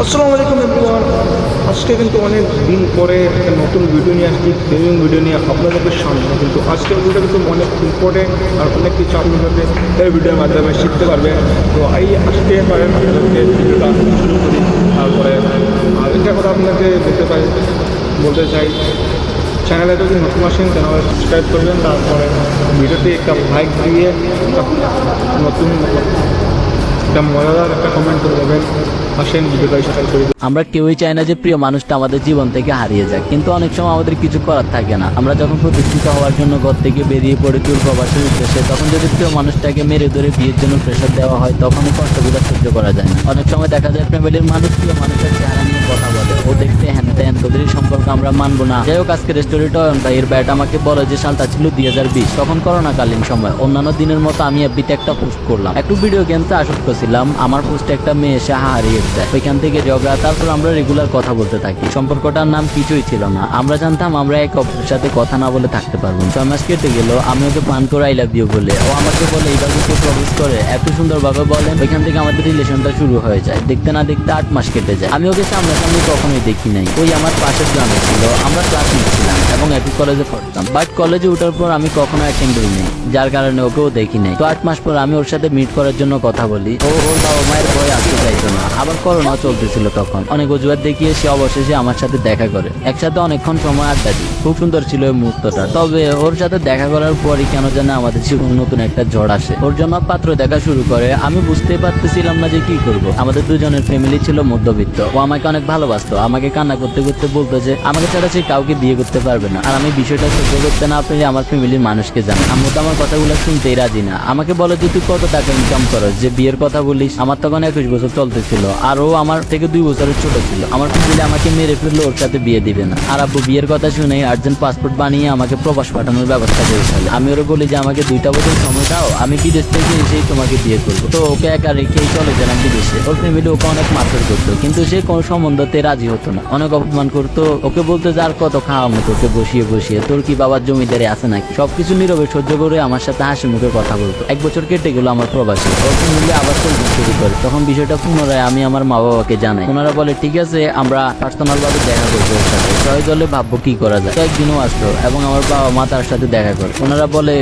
আসসালামু আলাইকুম এভরিওয়ান। আজকে কিন্তু অনেক দিন পরে একটা নতুন ভিডিও নিয়ে আসছি গেমিং ভিডিও নিয়ে আপনাদের সামনে। কিন্তু আজকের ভিডিওটা কিন্তু অনেক ইম্পর্টেন্ট আর অনেক কিছু আপনি হচ্ছে এই ভিডিওর মাধ্যমে শিখতে পারবেন। তো এই আজকে পারেন আপনাদেরকে ভিডিওটা শুরু করি। তারপরে, আর একটা কথা আপনাকে বলতে পারি বলতে চাই চ্যানেলে যদি নতুন আসেন চ্যানেলে সাবস্ক্রাইব করবেন। তারপরে ভিডিওতে একটা লাইক দিয়ে নতুন, একটা মজাদার একটা কমেন্ট করে দেবেন। আসেন আমরা কেউই চাই না যে প্রিয় মানুষটা আমাদের জীবন থেকে হারিয়ে যাক, কিন্তু অনেক সময় আমাদের কিছু করার থাকে না। আমরা যখন প্রতিষ্ঠিত হওয়ার জন্য ঘর থেকে বেরিয়ে পড়ে দূর প্রবাসের উদ্দেশ্যে, তখন যদি প্রিয় মানুষটাকে মেরে ধরে বিয়ের জন্য প্রেশার দেওয়া হয় তখন এই কষ্টগুলো সহ্য করা যায় না। অনেক সময় দেখা যায় ফ্যামিলির মানুষ প্রিয় মানুষের চেহারা নিয়ে কথা বলে। ও দেখতে হ্যান ত্যান তোদের সম্পর্ক আমরা মানবো না। যাই হোক, আজকের স্টোরিটা ভাইয়ের ব্যাট আমাকে বলে যে, সালটা ছিল দুই হাজার বিশ। তখন করোনাকালীন সময়, অন্যান্য দিনের মতো আমি এফবিতে একটা পোস্ট করলাম। একটু ভিডিও গেমসে আসক্ত ছিলাম। আমার পোস্টে একটা মেয়ে এসে হারিয়ে যায় ওইখান থেকে ঝগড়া, তারপর আমরা রেগুলার কথা বলতে থাকি। সম্পর্কটার নাম কিছুই ছিল না। আমরা জানতাম আমরা এক অপরের সাথে কথা না বলে থাকতে পারব ছয় মাস কেটে গেল, আমি ওকে পান করে আই লাভ ইউ বলে। ও আমাকে বলে এইভাবে কেউ প্রপোজ করে, এত সুন্দরভাবে বলেন। ওইখান থেকে আমাদের রিলেশনটা শুরু হয়ে যায়। দেখতে না দেখতে আট মাস কেটে যায়। আমি ওকে সামনাসামনি কখনোই দেখি নাই। ওই আমার পাশের গ্রামে ছিল। আমরা ক্লাস নিচ্ছিলাম এবং একই কলেজে পড়তাম। বাট কলেজে ওঠার পর আমি কখনো অ্যাটেন্ড করি নাই যার কারণে ওকেও দেখি নাই। তো আট মাস পর আমি ওর সাথে মিট করার জন্য কথা বলি। ও ওর বাবা মায়ের ভয়ে আসতে চাইতো না। আবার করোনা চলতেছিল তখন। অনেক অজুহাত দেখিয়ে সে অবশেষে আমার সাথে দেখা করে। একসাথে অনেকক্ষণ সময় আড্ডা দিই। খুব সুন্দর ছিল ওই মুহূর্তটা। তবে ওর সাথে দেখা করার পরই কেন জানে আমাদের জীবনে নতুন একটা ঝড় আসে। ওর জন্য পাত্র দেখা শুরু করে। আমি বুঝতেই পারতেছিলাম না যে কি করব। আমাদের দুজনের ফ্যামিলি ছিল মধ্যবিত্ত। ও আমাকে অনেক ভালোবাসতো। আমাকে কান্না করতে করতে বলতো যে, আমাকে ছাড়া সে কাউকে বিয়ে করতে পারবে না। আর আমি বিষয়টা সহ্য করতে না পেরে আমার ফ্যামিলির মানুষকে জানাই। আমি তো আমার কথাগুলো শুনতেই রাজি না। আমাকে বলে যে, তুই কত টাকা ইনকাম করস? যে বিয়ের কথা বলিস, আমার তখন একুশ বছর চলতেছিল। আর ও আমার থেকে দুই বছরের ছোট ছিল। আমার ফ্যামিলি আমাকে মেরে ফেলল, ওর সাথে বিয়ে দিবে না। আর আব্বু বিয়ের কথা শুনে আর্জেন্ট পাসপোর্ট বানিয়ে আমাকে প্রবাস পাঠানোর ব্যবস্থা করে ফেলে। আমি ওরা বলি যে, আমাকে দুইটা বছর সময় দাও, আমি বিদেশ থেকে এসেই তোমাকে বিয়ে করব। তো ওকে একা রেখেই চলে গেলাম বিদেশে। ওর ফ্যামিলি ওকে অনেক মারধর করতো, কিন্তু সে কোনো সম্বন্ধতে রাজি হতো না। অনেক অপমান করতো, ওকে বলতো যে, আর কত মতো ওকে বসিয়ে বসিয়ে, তোর কি বাবার জমিদারে আছে নাকি? সবকিছু নীরবে সহ্য করে আমার সাথে হাসি মুখে কথা বলতো। এক বছর কেটে গেল আমার প্রবাসী। ওর ফ্যামিলি আবার চলতে শুরু করে। তখন বিষয়টা পুনরায় আমি আমার মা বাবাকে জানাই। ওনারা বলে, ঠিক আছে, আমরা পার্সোনাল ভাবে দেখা করব ওর সাথে। সবাই দলে ভাববো কি করা যায়? তো একদিনও আসলো এবং আমার বাবা মা তার সাথে দেখা করে। ওনারা বলে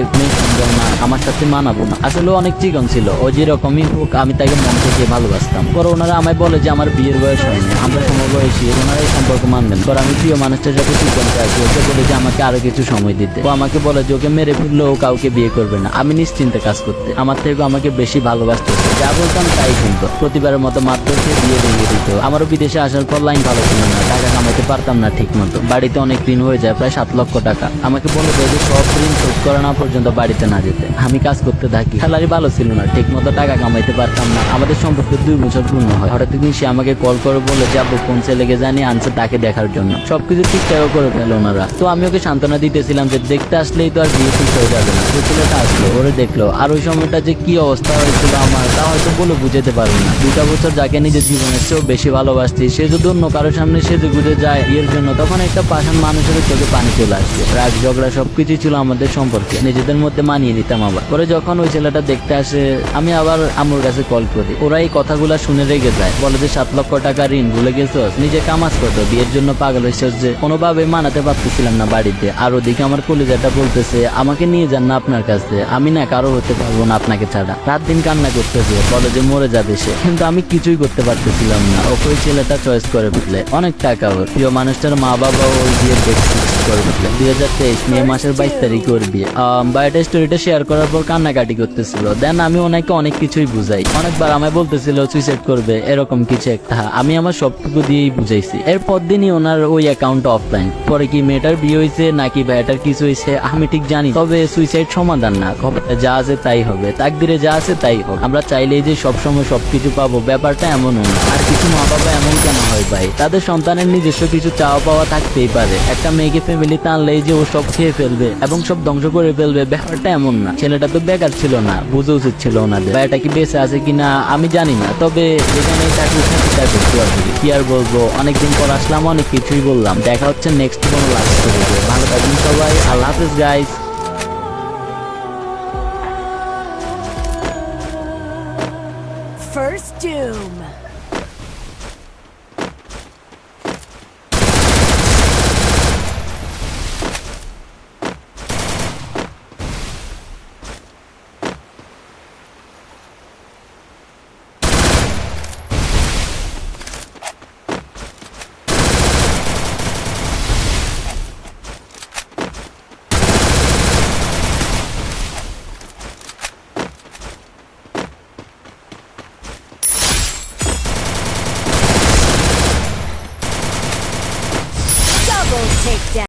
না, আমার সাথে মানাবো না। আসলে অনেক চিকন ছিল। ও যেরকমই হোক, আমি তাকে মন থেকে ভালোবাসতাম। পরে ওনারা আমায় বলে যে, আমার বিয়ের বয়স হয়নি, আমরা সমবয়সী ওনারা এই সম্পর্ক মানবেন পর আমি প্রিয় মানুষটার সাথে চিকনতে আছি ওকে বলে যে, আমাকে আরও কিছু সময় দিতে। ও আমাকে বলে যে, ওকে মেরে ফেললেও ও কাউকে বিয়ে করবে না। আমি নিশ্চিন্তে কাজ করতে। আমার থেকে আমাকে বেশি ভালোবাসতে। যা বলতাম তাই শুনতো প্রতিবারের মতো মাত্র সে বিয়ে ভেঙে দিত। আমারও বিদেশে আসার পর লাইন ভালো ছিল না, টাকা কামাইতে পারতাম না ঠিক মতো বাড়িতে অনেক ঋণ হয়ে যায়, প্রায় সাত লক্ষ টাকা। আমাকে বলে দেয় যে সব ঋণ শোধ করা না পর্যন্ত বাড়িতে না যেতে। আমি কাজ করতে থাকি। স্যালারি ভালো ছিল না ঠিক মতো টাকা কামাইতে পারতাম না। আমাদের সম্পর্কে দুই বছর পূর্ণ হয়। হঠাৎ একদিন সে আমাকে কল করে বলে যে, আব্বু, কোন ছেলেকে জানি আনছে তাকে দেখার জন্য। সবকিছু ঠিকঠাক করে ফেলো ওনারা। তো আমি ওকে সান্ত্বনা দিতেছিলাম যে, দেখতে আসলেই তো আর বিয়ে ঠিক হয়ে যাবে না। ওই ছেলেটা আসলো, ওরে দেখল। আর ওই সময়টা যে কি অবস্থা হয়েছিল আমার, তা হয়তো বলে বুঝাতে পারব না। দুটা বছর যাকে নিজের জীবনের চেয়েও বেশি ভালোবাসছি সে যদি অন্য কারোর সামনে সেজে গুজে যায় বিয়ের জন্য, তখন একটা পাশান মানুষের চোখে পানি চলে আসছে রাগ, ঝগড়া সবকিছু ছিল আমাদের সম্পর্কে। নিজেদের মধ্যে মানিয়ে নিতাম আবার। পরে যখন ওই ছেলেটা দেখতে আসে, আমি আবার আম্মুর কাছে কল করি। ওরা এই কথাগুলা শুনে রেগে যায়। বলে যে, সাত লক্ষ টাকা ঋণ, ভুলে গেছস? নিজে কামাজ করতো বিয়ের জন্য পাগল হয়েছস যে। কোনোভাবে মানাতে পারতেছিলাম না বাড়িতে। আর ওদিকে আমার কলিজাটা বলতেছে, আমাকে নিয়ে যান না আপনার কাছে। আমি না কারও হতে পারব না আপনাকে ছাড়া। রাত দিন কান্না করতেছে। বলে যে, মরে যাবে সে। কিন্তু আমি কিছুই করতে পারতেছিলাম না। ওকে ছেলেটা চয়েস করে ফেলে অনেক টাকা ওর প্রিয় মানুষটার মা বাবা ওই দিয়ে ডেট ফিক্স দুই হাজার তেইশ মে মাসের বাইশ তারিখ ওর বিয়ে। বায়োটা স্টোরিটা শেয়ার করার পর কান্নাকাটি করতেছিল। দেন আমি ওনাকে অনেক কিছুই বুঝাই। অনেকবার আমায় বলতেছিল সুইসাইড করবে, এরকম কিছু একটা। আমি আমার সবটুকু দিয়েই বুঝাইছি। এরপর দিনই ওনার ওই অ্যাকাউন্ট অফলাইন পরে কি মেয়েটার বিয়ে হয়েছে নাকি ভাইটার কিছু হয়েছে আমি ঠিক জানি তবে সুইসাইড সমাধান না খবরটা যা আছে তাই হবে। তাকদিরে যা আছে তাই হোক। আমরা চাইলেই যে সবসময় সবকিছু পাবো, ব্যাপারটা এমনও না। আর কিছু মা বাবা এমন কেন হয় ভাই? তাদের সন্তানের নিজস্ব কিছু চাওয়া পাওয়া থাকতেই পারে। একটা মেয়েকে ফ্যামিলি টানলেই যে ও সব খেয়ে ফেলবে এবং সব ধ্বংস করে ফেলবে, ব্যাপারটা এমন না। ছেলেটা তো বেকার ছিল না, বুঝে উচিত ছিল ওনাদের। বা এটা কি বেঁচে আছে কিনা, আমি জানি না। তবে এখানে চাকরি কি আর বলব, অনেকদিন পর আসলাম, অনেক কিছুই বললাম। দেখা হচ্ছে নেক্সট কোনো লাগছে ভালো থাকবেন সবাই, আল্লাহ হাফিজ গাইস First Doom.